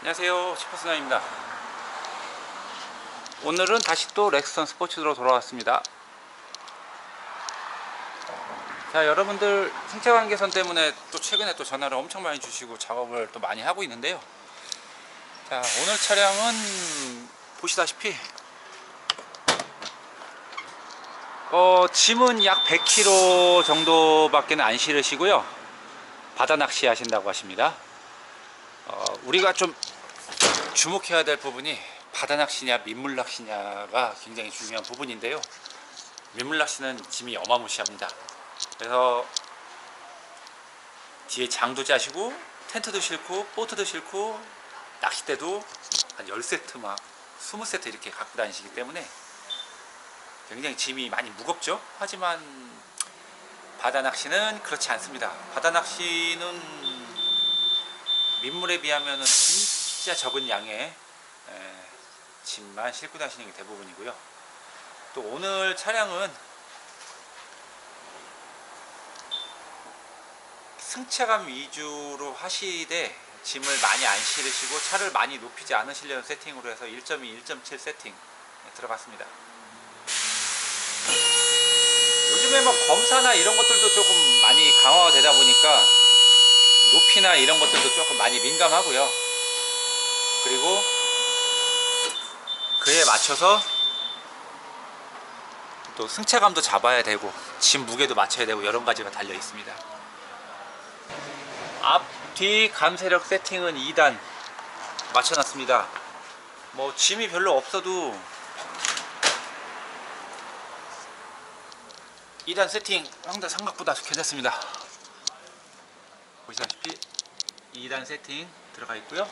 안녕하세요. 슈퍼스나입니다. 오늘은 다시 또 렉스턴 스포츠로 돌아왔습니다. 자 여러분들 생체관 개선 때문에 또 최근에 또 전화를 엄청 많이 주시고 작업을 또 많이 하고 있는데요. 자 오늘 차량은 보시다시피 어, 짐은 약 100kg 정도밖에 안 실으시고요. 바다 낚시 하신다고 하십니다. 어, 우리가 좀 주목해야 될 부분이 바다 낚시냐 민물 낚시냐가 굉장히 중요한 부분인데요. 민물 낚시는 짐이 어마무시합니다. 그래서 뒤에 장도 짜시고 텐트도 싣고 보트도 싣고 낚싯대도 한 10세트 막 20세트 이렇게 갖고 다니시기 때문에 굉장히 짐이 많이 무겁죠. 하지만 바다 낚시는 그렇지 않습니다. 바다 낚시는 민물에 비하면 진짜 적은 양의 에, 짐만 싣고 다니시는 게 대부분이고요. 또 오늘 차량은 승차감 위주로 하시되 짐을 많이 안 실으시고 차를 많이 높이지 않으시려는 세팅으로 해서 1.2, 1.7 세팅 들어갔습니다. 요즘에 뭐 검사나 이런 것들도 조금 많이 강화가 되다 보니까 높이나 이런 것들도 조금 많이 민감하고요. 그리고 그에 맞춰서 또 승차감도 잡아야 되고 짐 무게도 맞춰야 되고 여러 가지가 달려 있습니다. 앞뒤 감세력 세팅은 2단 맞춰놨습니다. 뭐 짐이 별로 없어도 2단 세팅 상당 생각보다 괜찮습니다. 보시다시피 2단 세팅 들어가 있고요.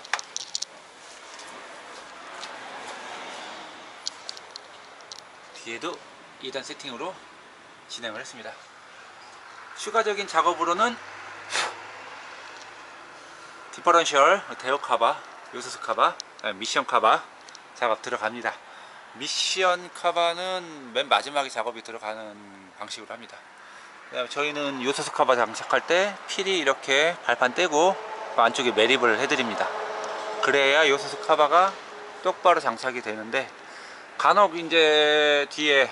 뒤에도 2단 세팅으로 진행을 했습니다. 추가적인 작업으로는 디퍼런셜 대역 카바, 요소수 카바, 아, 미션 카바 작업 들어갑니다. 미션 카바는 맨 마지막에 작업이 들어가는 방식으로 합니다. 저희는 요소수 카바 장착할 때 필히 이렇게 발판 떼고 그 안쪽에 매립을 해드립니다. 그래야 요소수 카바가 똑바로 장착이 되는데 간혹 이제 뒤에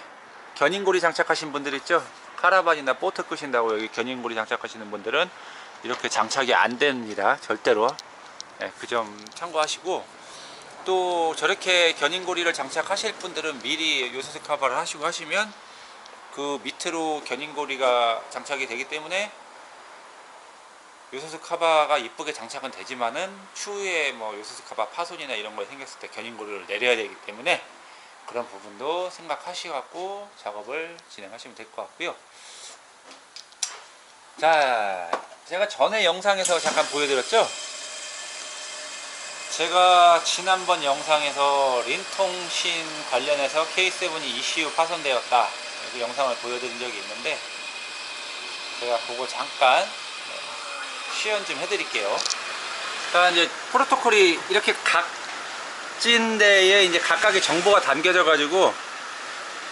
견인고리 장착하신 분들 있죠? 카라반이나 보트 끄신다고 여기 견인고리 장착하시는 분들은 이렇게 장착이 안 됩니다. 절대로. 네, 그점 참고하시고 또 저렇게 견인고리를 장착하실 분들은 미리 요소수 카바를 하시고 하시면 그 밑으로 견인고리가 장착이 되기 때문에 요소수 카바가 이쁘게 장착은 되지만은 추후에 뭐 요소수 카바 파손이나 이런 거 생겼을 때 견인고리를 내려야 되기 때문에 그런 부분도 생각하시고 작업을 진행하시면 될 것 같고요. 자, 제가 전에 영상에서 잠깐 보여드렸죠? 제가 지난번 영상에서 린통신 관련해서 K7이 ECU 파손되었다. 그 영상을 보여드린 적이 있는데 제가 그거 잠깐 시연 좀 해드릴게요. 자, 이제 프로토콜이 이렇게 각 진 데에 이제 각각의 정보가 담겨져 가지고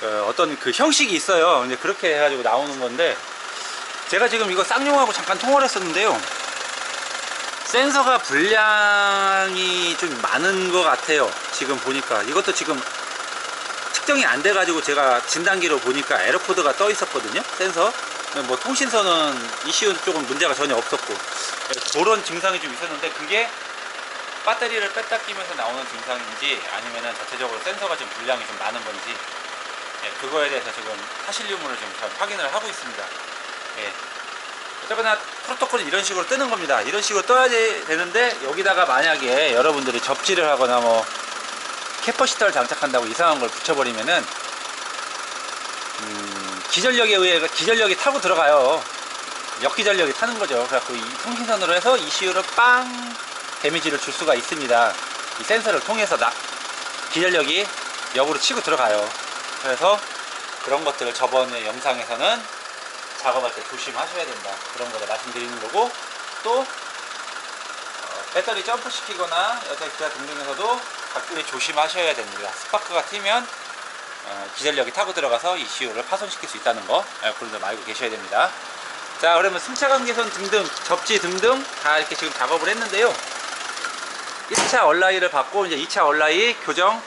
어, 어떤 그 형식이 있어요. 이제 그렇게 해가지고 나오는 건데 제가 지금 이거 쌍용하고 잠깐 통화를 했었는데요. 센서가 분량이 좀 많은 것 같아요. 지금 보니까 이것도 지금 측정이 안 돼 가지고 제가 진단기로 보니까 에러 코드가 떠 있었거든요. 센서. 뭐 통신선은 이슈 쪽은 문제가 전혀 없었고 그런 증상이 좀 있었는데 그게 배터리를 뺐다 끼면서 나오는 증상인지 아니면은 자체적으로 센서가 좀 분량이 좀 많은 건지 예, 그거에 대해서 지금 사실 유무를 좀잘 확인을 하고 있습니다. 예. 어쨌거나 프로토콜은 이런 식으로 뜨는 겁니다. 이런 식으로 떠야 되- 되는데 여기다가 만약에 여러분들이 접지를 하거나 뭐 캐퍼시터를 장착한다고 이상한 걸 붙여버리면은 음, 기전력에 의해 기전력이 타고 들어가요. 역기전력이 타는 거죠. 그래갖고 이 통신선으로 해서 ECU를 빵 데미지를 줄 수가 있습니다. 이 센서를 통해서 나, 기전력이 역으로 치고 들어가요. 그래서 그런 것들을 저번에 영상에서는 작업할 때 조심하셔야 된다. 그런 거를 말씀드리는 거고 또 어, 배터리 점프 시키거나 여타 기타 등등에서도 각별히 조심하셔야 됩니다. 스파크가 튀면 어, 기전력이 타고 들어가서 ECU를 파손시킬 수 있다는 거 예, 그런 점 알고 계셔야 됩니다. 자 그러면 승차감 개선 등등 접지 등등 다 이렇게 지금 작업을 했는데요. 1차 얼라이를 받고 이제 2차 얼라이 교정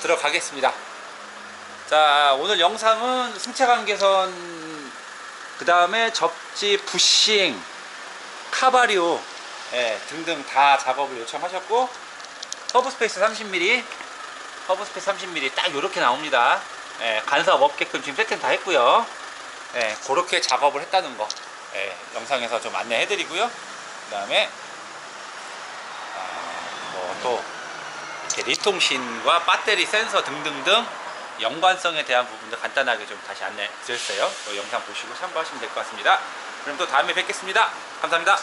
들어가겠습니다. 자 오늘 영상은 승차감 개선 그 다음에 접지 부싱 카바리오 예, 등등 다 작업을 요청하셨고 허브 스페이스 30mm 허브 스페이스 30mm 딱 이렇게 나옵니다. 예, 간섭 없게끔 지금 세팅 다 했고요. 예, 그렇게 작업을 했다는 거 예, 영상에서 좀 안내해 드리고요. 그 다음에 뭐또 이렇게 리통신과 배터리 센서 등등등 연관성에 대한 부분도 간단하게 좀 다시 안내 드렸어요. 또 영상 보시고 참고하시면 될 것 같습니다. 그럼 또 다음에 뵙겠습니다. 감사합니다.